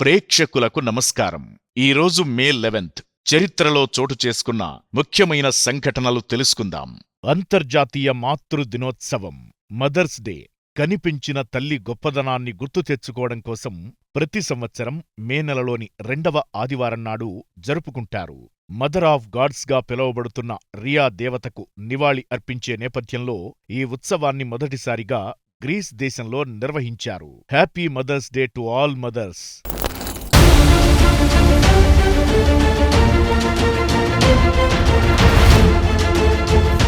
ప్రేక్షకులకు నమస్కారం. ఈరోజు మే లెవెన్త్. చరిత్రలో చోటు చేసుకున్న ముఖ్యమైన సంఘటనలు తెలుసుకుందాం. అంతర్జాతీయ మాతృ దినోత్సవం మదర్స్ డే కనిపించిన తల్లి గొప్పదనాన్ని గుర్తు తెచ్చుకోవడం కోసం ప్రతి సంవత్సరం మే నెలలోని రెండవ ఆదివారం నాడు జరుపుకుంటారు. మదర్ ఆఫ్ గాడ్స్గా పిలువబడుతున్న రియా దేవతకు నివాళి అర్పించే నేపథ్యంలో ఈ ఉత్సవాన్ని మొదటిసారిగా గ్రీస్ దేశంలో నిర్వహించారు. Happy mother's day to all mothers!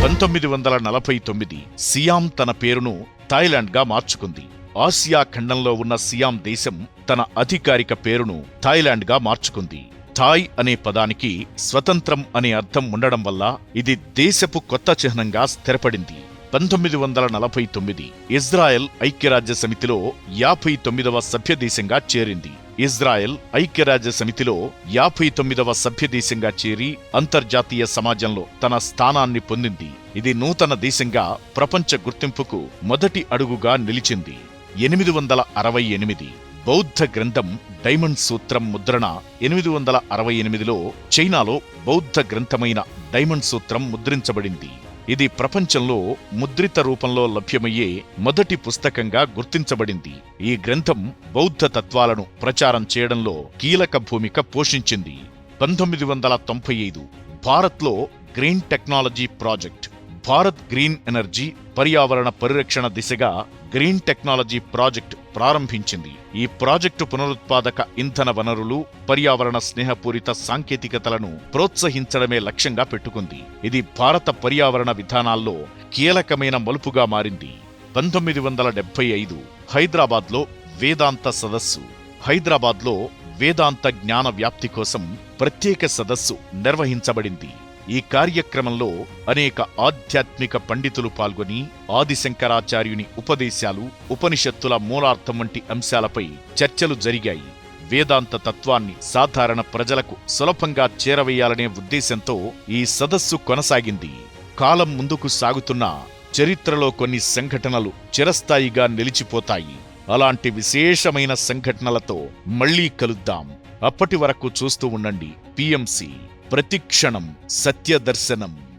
పంతొమ్మిది వందల నలభై తొమ్మిది సియాం తన పేరును థాయిలాండ్గా మార్చుకుంది. ఆసియా ఖండంలో ఉన్న సియాం దేశం తన అధికారిక పేరును థాయిలాండ్గా మార్చుకుంది. థాయ్ అనే పదానికి స్వతంత్రం అనే అర్థం ఉండడం వల్ల ఇది దేశపు కొత్త చిహ్నంగా స్థిరపడింది. పంతొమ్మిది వందల నలభై తొమ్మిది ఇజ్రాయెల్ ఐక్యరాజ్య సమితిలో యాభై తొమ్మిదవ సభ్యదేశంగా చేరింది. ఇజ్రాయెల్ ఐక్యరాజ్య సమితిలో యాభై తొమ్మిదవ సభ్యదేశంగా చేరి అంతర్జాతీయ సమాజంలో తన స్థానాన్ని పొందింది. ఇది నూతన దేశంగా ప్రపంచ గుర్తింపుకు మొదటి అడుగుగా నిలిచింది. ఎనిమిది వందల అరవై ఎనిమిది బౌద్ధ గ్రంథం డైమండ్ సూత్రం ముద్రణ ఎనిమిది వందల అరవై ఎనిమిదిలో చైనాలో బౌద్ధ గ్రంథమైన డైమండ్ సూత్రం ముద్రించబడింది. ఇది ప్రపంచంలో ముద్రిత రూపంలో లభ్యమయ్యే మొదటి పుస్తకంగా గుర్తించబడింది. ఈ గ్రంథం బౌద్ధ తత్వాలను ప్రచారం చేయడంలో కీలక భూమిక పోషించింది. పంతొమ్మిది వందల తొంభై ఐదు భారత్లో green technology project Bharat green energy పర్యావరణ పరిరక్షణ దిశగా గ్రీన్ టెక్నాలజీ ప్రాజెక్ట్ ప్రారంభించింది. ఈ ప్రాజెక్టు పునరుత్పాదక ఇంధన వనరులు పర్యావరణ స్నేహపూరిత సాంకేతికతలను ప్రోత్సహించడమే లక్ష్యంగా పెట్టుకుంది. ఇది భారత పర్యావరణ విధానాల్లో కీలకమైన మలుపుగా మారింది. పంతొమ్మిది వందల డెబ్బై ఐదు హైదరాబాద్లో వేదాంత సదస్సు. హైదరాబాద్లో వేదాంత జ్ఞాన వ్యాప్తి కోసం ప్రత్యేక సదస్సు నిర్వహించబడింది. ఈ కార్యక్రమంలో అనేక ఆధ్యాత్మిక పండితులు పాల్గొని ఆదిశంకరాచార్యుని ఉపదేశాలు ఉపనిషత్తుల మూలార్థం వంటి అంశాలపై చర్చలు జరిగాయి. వేదాంత తత్వాన్ని సాధారణ ప్రజలకు సులభంగా చేరవేయాలనే ఉద్దేశంతో ఈ సదస్సు కొనసాగింది. కాలం ముందుకు సాగుతున్న చరిత్రలో కొన్ని సంఘటనలు చిరస్థాయిగా నిలిచిపోతాయి. అలాంటి విశేషమైన సంఘటనలతో మళ్ళీ కలుద్దాం. అప్పటి వరకు చూస్తూ ఉండండి. పిఎంసి ప్రతిక్షణం సత్యదర్శనం.